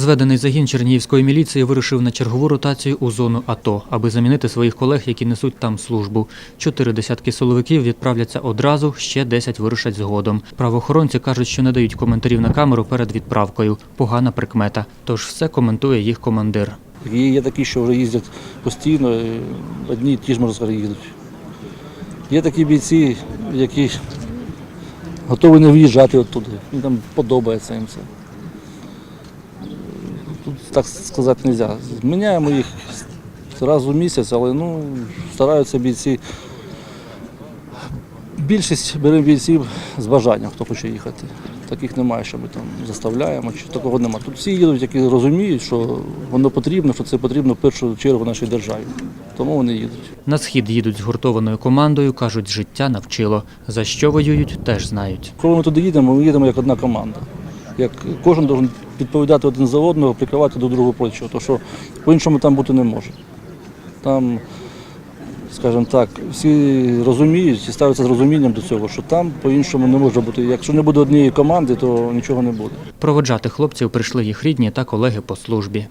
Зведений загін Чернігівської міліції вирушив на чергову ротацію у зону АТО, аби замінити своїх колег, які несуть там службу. Чотири десятки силовиків відправляться одразу, ще 10 вирушать згодом. Правоохоронці кажуть, що не дають коментарів на камеру перед відправкою. Погана прикмета. Тож все коментує їх командир. Є, такі, що вже їздять постійно, одні ті ж сказати, їдуть. Є такі бійці, які готові не виїжджати оттуди. Їм там подобається їм це. Тут так сказати не можна. Міняємо їх раз у місяць, але ну, стараються бійці. Більшість беремо бійців з бажанням, хто хоче їхати. Таких немає, що ми там заставляємо, чи такого немає. Тут всі їдуть, які розуміють, що воно потрібно, що це потрібно в першу чергу нашій державі. Тому вони їдуть. На схід їдуть згуртованою командою, кажуть, життя навчило. За що воюють, теж знають. Коли ми туди їдемо, ми їдемо як одна команда. Як кожен відповідати один за одного, прикривати до другого плечо, то що по-іншому там бути не може. Там, скажімо так, всі розуміють і ставляться з розумінням до цього, що там по-іншому не може бути. Якщо не буде однієї команди, то нічого не буде. Проводжати хлопців прийшли їх рідні та колеги по службі.